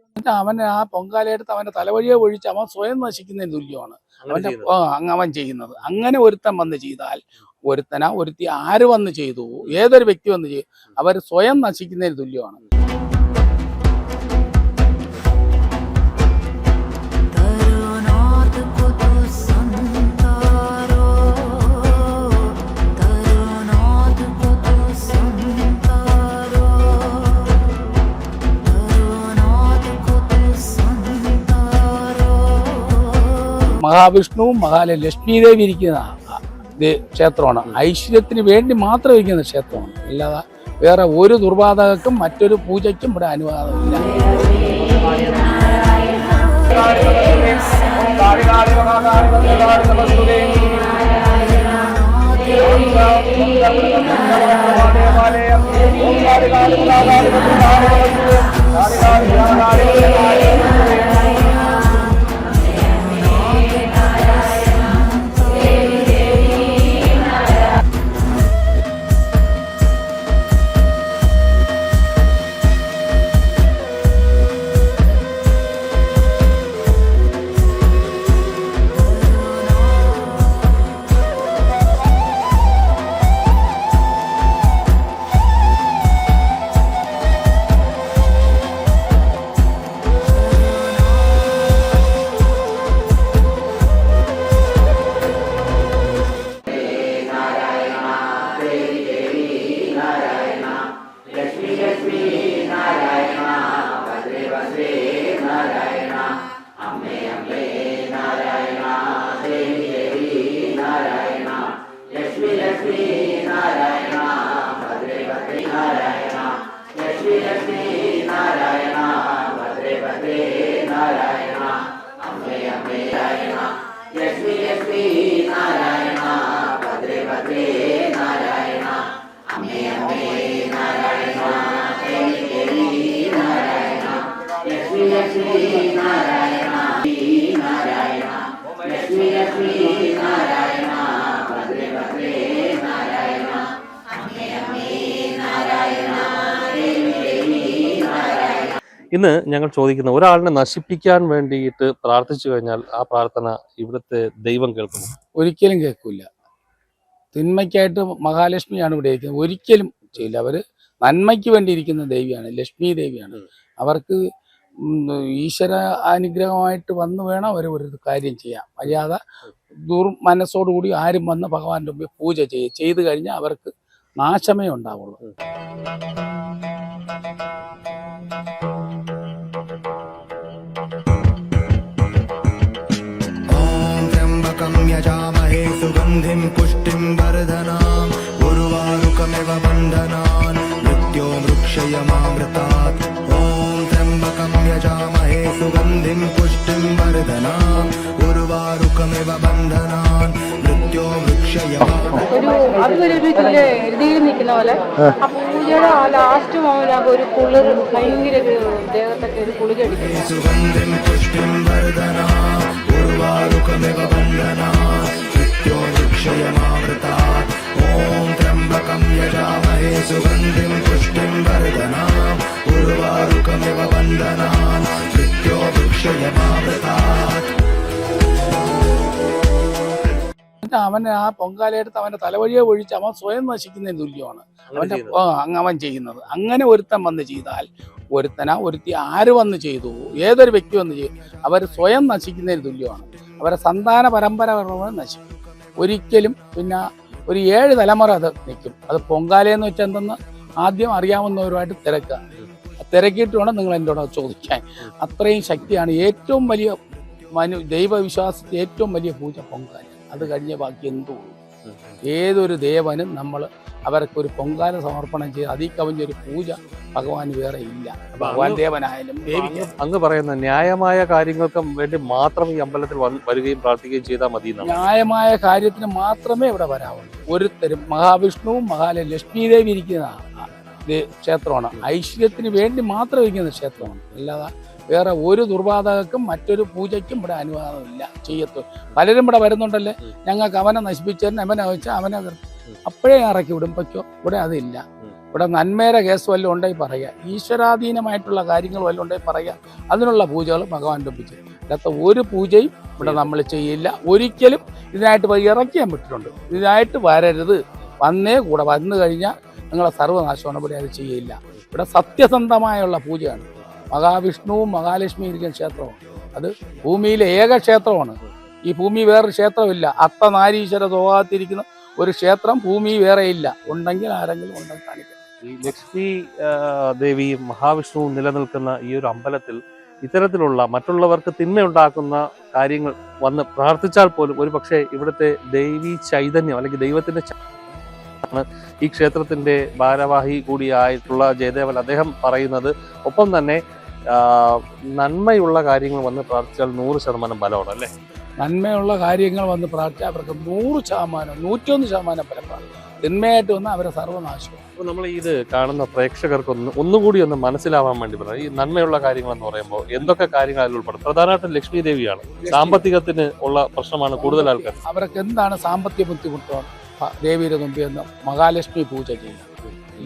എന്നിട്ട് അവൻ ആ പൊങ്കാലയെടുത്ത് അവന്റെ തലവഴിയെ ഒഴിച്ച് അവൻ സ്വയം നശിക്കുന്നതിന് തുല്യമാണ്. അവന്റെ അവൻ ചെയ്യുന്നത്. അങ്ങനെ ഒരുത്തൻ വന്ന് ചെയ്താൽ ഒരുത്തന ഒരുത്തി ആര് വന്ന് ചെയ്തു? ഏതൊരു വ്യക്തി വന്ന് ചെയ്തു? അവർ സ്വയം നശിക്കുന്നതിന് തുല്യമാണ്. മഹാവിഷ്ണുവും മഹാല ലക്ഷ്മീദേവി ഇരിക്കുന്ന ക്ഷേത്രമാണ്. ഐശ്വര്യത്തിന് വേണ്ടി മാത്രം ഇരിക്കുന്ന ക്ഷേത്രമാണ്. അല്ലാതെ വേറെ ഒരു ദുർബാധകക്കും മറ്റൊരു പൂജയ്ക്കും ഇവിടെ അനുവാദമില്ല. ഇന്ന് ഞങ്ങൾ ചോദിക്കുന്ന ഒരാളിനെ നശിപ്പിക്കാൻ വേണ്ടിയിട്ട് പ്രാർത്ഥിച്ചു കഴിഞ്ഞാൽ ആ പ്രാർത്ഥന ഇവിടുത്തെ ദൈവം കേൾക്കുന്നു. ഒരിക്കലും കേൾക്കില്ല തിന്മയ്ക്കായിട്ട് മഹാലക്ഷ്മിയാണ് ഇവിടെ ഇരിക്കുന്നത്. ഒരിക്കലും ചെയ്യില്ല. അവർ നന്മയ്ക്ക് വേണ്ടി ഇരിക്കുന്ന ദേവിയാണ് ലക്ഷ്മി ദേവിയാണ്. അവർക്ക് ഈശ്വര അനുഗ്രഹമായിട്ട് വന്ന് വേണം അവർ ഒരു കാര്യം ചെയ്യാം അല്ലാതെ ദുർ മനസ്സോടുകൂടി ആരും വന്ന് ഭഗവാന്റെ മുമ്പിൽ പൂജ ചെയ്യും ചെയ്തു കഴിഞ്ഞാൽ അവർക്ക് നാശമേ ഉണ്ടാവുള്ളൂ ॐ त्र्यम्बकं यजामहे सुगन्धिं पुष्टिं वर्धनाम् उर्वारुकमिव बन्धनान् मृत्यो वृक्षयमामृतात् ॐ त्र्यम्बकं സുഗന്ധിം പുഷ്ടിം വർധനാം ഉരുവാരുക്കമിവ ബന്ധനാൻ. മൃത്യോ വൃക്ഷയ ഒരു അതിലൊരു ചില എഴുതിയിൽ നിൽക്കുന്ന പോലെ ആ. പൂജയുടെ ആ ലാസ്റ്റ് മോമിനാകും ഒരു കുളിർ ഭയങ്കര ഒരു ദേഹത്തൊക്കെ ഒരു കുളി അടിക്കും. സുഗന്ധിം പുഷ്ടിം വർധനാ ഉരുവാരുക്കമിവ ബന്ധനാ മൃത്യോ വൃക്ഷയമാവൃതാ അവൻ ആ പൊങ്കാലയെടുത്ത് അവന്റെ തലവഴിയെ ഒഴിച്ച് അവൻ സ്വയം നശിക്കുന്ന തുല്യമാണ്. അവന്റെ അവൻ ചെയ്യുന്നത്. അങ്ങനെ ഒരുത്തൻ വന്ന് ചെയ്താൽ ഒരുത്തനാ ഒരുത്തി ആര് വന്ന് ചെയ്തു? ഏതൊരു വ്യക്തി വന്ന് ചെയ്തു? അവർ സ്വയം നശിക്കുന്നതിന് തുല്യമാണ്. അവരെ സന്താന പരമ്പര നശിക്കും. ഒരിക്കലും പിന്നെ ഒരു ഏഴ് തലമുറ അത് നിൽക്കും. അത് പൊങ്കാലയെന്ന് വെച്ചാൽ എന്തെന്ന്? ആദ്യം അറിയാവുന്നവരുമായിട്ട് തിരക്കുക. തിരക്കിയിട്ട് വേണം നിങ്ങൾ എന്നോട് ചോദിക്കാൻ. അത്രയും ശക്തിയാണ്. ഏറ്റവും വലിയ മനു ദൈവവിശ്വാസത്തിൽ ഏറ്റവും വലിയ പൂജ പൊങ്കാല. അത് കഴിഞ്ഞ ബാക്കി എന്തോ ഏതൊരു ദേവനും നമ്മൾ അവർക്കൊരു പൊങ്കാല സമർപ്പണം ചെയ്ത് അതീ കവിഞ്ഞൊരു പൂജ ഭഗവാൻ വേറെ ഇല്ല. ഭഗവാൻ അങ്ങ് ദേവനായാലും ദേവിക്ക് അങ്ങ് പറയുന്ന ന്യായമായ കാര്യങ്ങൾക്ക് വേണ്ടി മാത്രം ഈ അമ്പലത്തിൽ വരികയും പ്രാർത്ഥിക്കുകയും ചെയ്താൽ മതി എന്നാണ്. ന്യായമായ കാര്യത്തിന് മാത്രമേ ഇവിടെ വരാവുള്ളൂ. ഒരുത്തരും മഹാവിഷ്ണുവും മഹാല ലക്ഷ്മി ദേവി ഇരിക്കുന്ന ക്ഷേത്രമാണ്. ഐശ്വര്യത്തിന് വേണ്ടി മാത്രം ഇരിക്കുന്ന ക്ഷേത്രമാണ്. അല്ലാതെ വേറെ ഒരു ദുർവാതകക്കും മറ്റൊരു പൂജയ്ക്കും ഇവിടെ അനുവാദമില്ല. ചെയ്യത്തു. പലരും ഇവിടെ വരുന്നുണ്ടല്ലേ? ഞങ്ങൾക്ക് അവനെ നശിപ്പിച്ചതിന് അവനെ വെച്ചാൽ അവനെ. അപ്പോഴേ ഇറക്കി വിടും. ഇവിടെ അതില്ല. ഇവിടെ നന്മേരെ കേസ് വല്ലതും ഉണ്ടെങ്കിൽ പറയുക. ഈശ്വരാധീനമായിട്ടുള്ള കാര്യങ്ങൾ വല്ലതും ഉണ്ടെങ്കിൽ പറയുക. അതിനുള്ള പൂജകൾ ഭഗവാൻ ഒപ്പിച്ച് അല്ലാത്ത ഒരു പൂജയും ഇവിടെ നമ്മൾ ചെയ്യില്ല. ഒരിക്കലും ഇതിനായിട്ട് ഇറക്കിയാൻ പറ്റിയിട്ടുണ്ട്. ഇതിനായിട്ട് വരരുത്. വന്നേ കൂടെ. വന്നു കഴിഞ്ഞാൽ നിങ്ങളെ സർവനാശമാണ് ഇവിടെ അത് ചെയ്യില്ല. ഇവിടെ സത്യസന്ധമായുള്ള പൂജയാണ്. മഹാവിഷ്ണുവും മഹാലക്ഷ്മി ഇരിക്കുന്ന ക്ഷേത്രമാണ്. അത് ഭൂമിയിലെ ഏക ക്ഷേത്രമാണ്. ഈ ഭൂമി വേറൊരു ക്ഷേത്രമില്ല. അത്തനാരീശ്വര സ്വഭാവത്തിരിക്കുന്ന ഒരു ക്ഷേത്രം ഭൂമി വേറെ ഇല്ല. ഉണ്ടെങ്കിൽ ആരെങ്കിലും ഉണ്ടെങ്കിൽ കാണിക്കാം. ഈ ലക്ഷ്മി ദേവി ദേവിയും മഹാവിഷ്ണുവും നിലനിൽക്കുന്ന ഈ ഒരു അമ്പലത്തിൽ ഇത്തരത്തിലുള്ള മറ്റുള്ളവർക്ക് തിന്മയുണ്ടാക്കുന്ന കാര്യങ്ങൾ വന്ന് പ്രാർത്ഥിച്ചാൽ പോലും ഒരു പക്ഷേ ഇവിടുത്തെ ദൈവീ ചൈതന്യം അല്ലെങ്കിൽ ദൈവത്തിന്റെ ഈ ക്ഷേത്രത്തിന്റെ ഭാരവാഹി കൂടിയായിട്ടുള്ള ജയദേവൻ അദ്ദേഹം പറയുന്നത്. ഒപ്പം തന്നെ നന്മയുള്ള കാര്യങ്ങൾ വന്ന് പ്രാർത്ഥിച്ചാൽ നൂറ് ശതമാനം ഫലമാണ് അല്ലേ? നന്മയുള്ള കാര്യങ്ങൾ വന്ന് പ്രാർത്ഥിച്ചാൽ അവർക്ക് നൂറ് ശതമാനം നൂറ്റൊന്ന് ശതമാനം ഫലമാണ് തിന്മയായിട്ട് വന്ന അവരെ സർവനാശം അപ്പൊ നമ്മൾ ഇത് കാണുന്ന പ്രേക്ഷകർക്ക് ഒന്ന് ഒന്നുകൂടി ഒന്ന് മനസ്സിലാവാൻ വേണ്ടി പറയാം. ഈ നന്മയുള്ള കാര്യങ്ങൾ എന്ന് പറയുമ്പോൾ എന്തൊക്കെ കാര്യങ്ങൾ അതിൽ ഉൾപ്പെടും? പ്രധാനമായിട്ടും ലക്ഷ്മി ദേവിയാണ്. സാമ്പത്തികത്തിന് ഉള്ള പ്രശ്നമാണ് കൂടുതൽ ആൾക്കാർ. അവർക്ക് എന്താണ് സാമ്പത്തിക ബുദ്ധിമുട്ടോ? ദേവിയുടെ മുമ്പിൽ നിന്ന് മഹാലക്ഷ്മി പൂജ ചെയ്യാം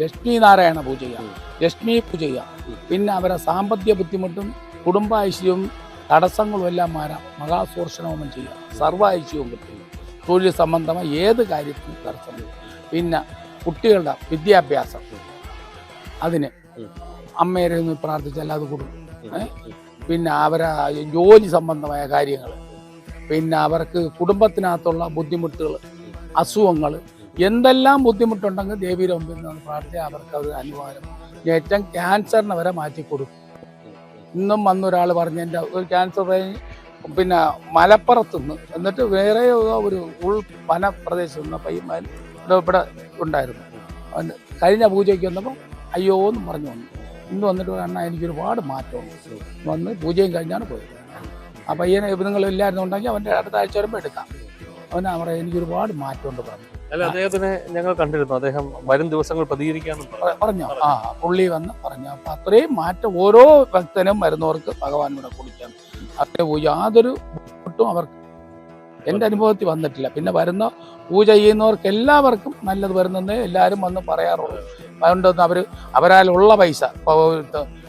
ലക്ഷ്മി നാരായണ പൂജ ചെയ്യാം ലക്ഷ്മി പൂജ ചെയ്യാം പിന്നെ അവരെ സാമ്പത്തിക ബുദ്ധിമുട്ടും കുടുംബ ഐശ്വര്യവും തടസ്സങ്ങളും എല്ലാം മാറാം. മഹാസൂർഷണവും ചെയ്യാം. സർവ ഐശ്വര്യവും കിട്ടും. തൊഴിൽ സംബന്ധമായ ഏത് കാര്യത്തിനും തടസ്സം. പിന്നെ കുട്ടികളുടെ വിദ്യാഭ്യാസം. അതിന് അമ്മേരെ ഒന്ന് പ്രാർത്ഥിച്ചാൽ അത് കൊടുക്കും പിന്നെ അവരെ ജോലി സംബന്ധമായ കാര്യങ്ങൾ. പിന്നെ അവർക്ക് കുടുംബത്തിനകത്തുള്ള ബുദ്ധിമുട്ടുകൾ അസുഖങ്ങൾ എന്തെല്ലാം ബുദ്ധിമുട്ടുണ്ടെങ്കിൽ ദേവിയുടെ മുമ്പിൽ നിന്ന് പ്രാർത്ഥിച്ചാൽ അവർക്ക് അത് അനുവാദം. ഏറ്റവും ക്യാൻസറിനെ വരെ മാറ്റി കൊടുക്കും. ഇന്നും വന്നൊരാൾ പറഞ്ഞു എന്റെ ഒരു ക്യാൻസർ പിന്നെ മലപ്പുറത്ത് നിന്ന് എന്നിട്ട് വേറെ ഒരു ഉൾ വന പ്രദേശത്ത് നിന്ന് പയ്യന്മാർ ഇവിടെ ഇവിടെ ഉണ്ടായിരുന്നു. കഴിഞ്ഞ പൂജയ്ക്ക് വന്നപ്പോൾ അയ്യോ എന്ന് പറഞ്ഞു വന്നു. ഇന്ന് വന്നിട്ട് അണ്ണാ എനിക്ക് ഒരുപാട് മാറ്റമുണ്ട് വന്ന് പൂജയും കഴിഞ്ഞാണ് പോയത്. ആ പയ്യനെ ഉണ്ടെങ്കിൽ അവന്റെ അടുത്ത ആഴ്ച വരുമ്പോൾ എടുക്കാം. അവൻ അവിടെ എനിക്കൊരുപാട് മാറ്റമുണ്ട് പറഞ്ഞു. അല്ല അദ്ദേഹത്തിനെ ഞങ്ങൾ കണ്ടിരുന്നു. അദ്ദേഹം വരും ദിവസങ്ങൾ പ്രതികരിക്കാനും പറഞ്ഞു? ആ പുള്ളി വന്ന് പറഞ്ഞു. അപ്പൊ അത്രയും മാറ്റം ഓരോ ഭക്തനും വരുന്നവർക്ക് ഭഗവാൻ ഇവിടെ കുടിക്കാൻ അതിന് യാതൊരു ബുദ്ധിമുട്ടും അവർക്ക് എന്റെ അനുഭവത്തിൽ വന്നിട്ടില്ല. പിന്നെ വരുന്ന പൂജ ചെയ്യുന്നവർക്ക് എല്ലാവർക്കും നല്ലത് വരുന്നെന്ന് എല്ലാവരും വന്ന് പറയാറുള്ളൂ. അതുകൊണ്ടൊന്നും അവർ അവരാലുള്ള പൈസ.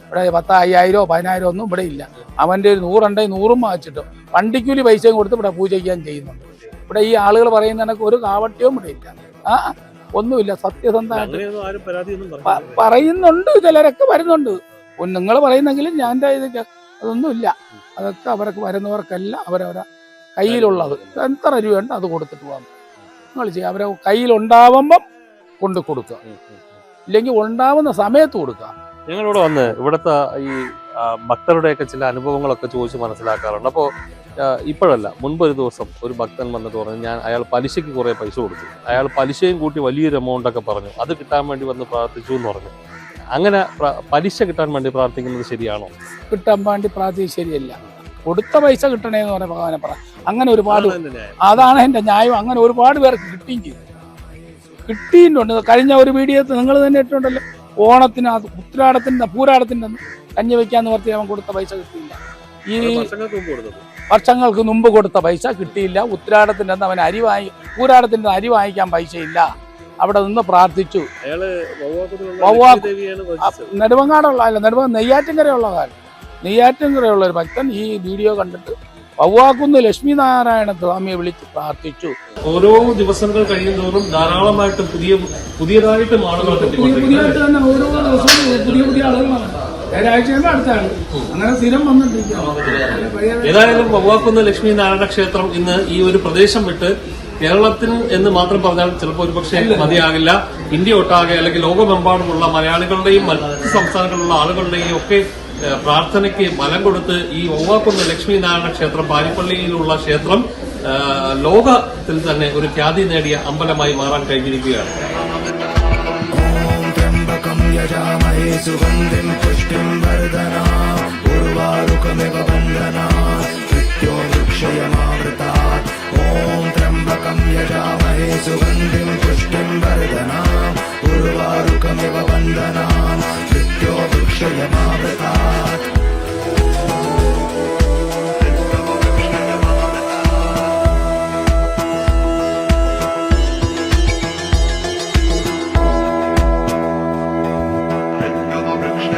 ഇവിടെ പത്ത് അയ്യായിരമോ പതിനായിരമോ ഒന്നും ഇവിടെ ഇല്ല. അവന്റെ ഒരു നൂറുണ്ടെങ്കിൽ നൂറും വാങ്ങിച്ചിട്ടും. വണ്ടിക്കൂലി പൈസയും കൊടുത്ത് ഇവിടെ പൂജ ചെയ്യാൻ ചെയ്യുന്നുണ്ട്. ഇവിടെ ഈ ആളുകൾ പറയുന്ന കണക്ക് ഒരു കാവട്യവും ഇവിടെ ഇല്ല. ആ ഒന്നുമില്ല സത്യസന്ധമായിട്ട്. പ- പറയുന്നുണ്ട് ചിലരൊക്കെ വരുന്നുണ്ട്. നിങ്ങൾ പറയുന്നെങ്കിലും ഞാൻ ഇതൊക്കെ അതൊന്നുമില്ല. അതൊക്കെ അവർക്ക് വരുന്നവർക്കെല്ലാം അവരവരെ കയ്യിലുള്ളത്. എത്ര രൂപയുണ്ട് അത് കൊടുത്തിട്ട് പോകാം. നിങ്ങൾ ചെയ്യുക അവരെ കയ്യിലുണ്ടാവുമ്പം കൊണ്ടു കൊടുക്കുക. ഇല്ലെങ്കിൽ ഉണ്ടാവുന്ന സമയത്ത് കൊടുക്കുക. ഞങ്ങളിവിടെ വന്ന് ഇവിടുത്തെ ഈ ഭക്തരുടെയൊക്കെ ചില അനുഭവങ്ങളൊക്കെ ചോദിച്ച് മനസ്സിലാക്കാറുണ്ട്. അപ്പോൾ ഇപ്പോഴല്ല മുൻപൊരു ദിവസം ഒരു ഭക്തൻ വന്നിട്ട് പറഞ്ഞു ഞാൻ അയാൾ പലിശയ്ക്ക് കുറേ പൈസ കൊടുത്തു. അയാൾ പലിശയും കൂട്ടി വലിയൊരു എമൗണ്ട് ഒക്കെ പറഞ്ഞു. അത് കിട്ടാൻ വേണ്ടി വന്ന് പ്രാർത്ഥിച്ചു എന്ന് പറഞ്ഞു. അങ്ങനെ പലിശ കിട്ടാൻ വേണ്ടി പ്രാർത്ഥിക്കുന്നത് ശരിയാണോ? കിട്ടാൻ വേണ്ടി പ്രാർത്ഥിച്ച് ശരിയല്ല. കൊടുത്ത പൈസ കിട്ടണേന്ന് പറഞ്ഞ ഭഗവാനെ പറ. അങ്ങനെ ഒരുപാട് അതാണ് എന്റെ ന്യായം. അങ്ങനെ ഒരുപാട് പേർക്ക് കിട്ടുകയും ചെയ്തു. കിട്ടിയിട്ടുണ്ട്. കഴിഞ്ഞ ഒരു വീഡിയോ നിങ്ങൾ തന്നെ ഇട്ടുണ്ടല്ലോ ഓണത്തിന് ഉത്തരാടത്തിന്റെ ഉത്രാടത്തിന്റെ പൂരാടത്തിന്റെ കഞ്ഞി വെക്കാന്ന് പറഞ്ഞ് അവൻ കൊടുത്ത പൈസ കിട്ടിയില്ല. ഈ വർഷങ്ങൾക്ക് മുമ്പ് കൊടുത്ത പൈസ കിട്ടിയില്ല. ഉത്രാടത്തിന്റെ അന്ന് അവൻ അരി വാങ്ങി പൂരാടത്തിന്റെ അരി വാങ്ങിക്കാൻ പൈസയില്ല. അവിടെ നിന്ന് പ്രാർത്ഥിച്ചു. നെടുമങ്ങാടുള്ള അല്ല നെടുമങ്ങ നെയ്യാറ്റിൻകരയുള്ള കാര്യം നെയ്യാറ്റിൻകരയുള്ള ഒരു ഭക്തൻ ഈ വീഡിയോ കണ്ടിട്ട് വവ്വാക്കുന്ന് ലക്ഷ്മി നാരായണ സ്വാമിയെ വിളിച്ച് പ്രാർത്ഥിച്ചു. ഓരോ ദിവസങ്ങൾ കഴിയുന്നതോറും ധാരാളമായിട്ട് പുതിയ പുതിയതായിട്ടും ആളുകൾ അടുത്താണ് അങ്ങനെ സ്ഥിരം ഏതായാലും വവ്വാക്കുന്ന ലക്ഷ്മി നാരായണ ക്ഷേത്രം ഇന്ന് ഈ ഒരു പ്രദേശം വിട്ട് കേരളത്തിൽ എന്ന് മാത്രം പറഞ്ഞാൽ ചിലപ്പോൾ ഒരുപക്ഷെ മതിയാകില്ല. ഇന്ത്യ ഒട്ടാകെ അല്ലെങ്കിൽ ലോകമെമ്പാടുമുള്ള മലയാളികളുടെയും മറ്റ് സംസ്ഥാനങ്ങളിലുള്ള ആളുകളുടെയും ഒക്കെ പ്രാർത്ഥനയ്ക്ക് ബലം കൊടുത്ത് ഈ ഒവ്വാക്കുന്ന ലക്ഷ്മി നാരായണ ക്ഷേത്രം പാരിപ്പള്ളിയിലുള്ള ക്ഷേത്രം ലോകത്തിൽ തന്നെ ഒരു ഖ്യാതി നേടിയ അമ്പലമായി മാറാൻ കഴിഞ്ഞിരിക്കുകയാണ്. यजामहे सुगन्धिं पुष्टिं वर्धना, उर्वारुकमिव वंदना कृत्यो वृक्षयमावृतात्। ॐ त्र्यम्बकं यजामहे सुगन्धिं पुष्टिं वर्धना, उर्वारुकमिव वंदना कृत्यो वृक्षयमावृतात्। ॐ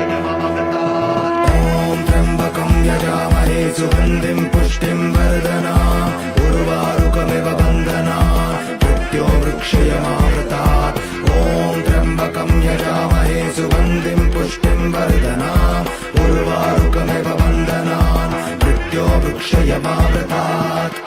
त्र्यम्बकं यजामहे सुगन्धिं पुष्टिं वर्धना उर्वारुकमिव बन्धना मृत्यो वृक्षयमावृतात् ॐ त्र्यम्बकं यजामहे सुगन्धिं पुष्टिं वर्धना उर्वारुकमिव बन्धनान् मृत्यो वृक्षयमावृतात्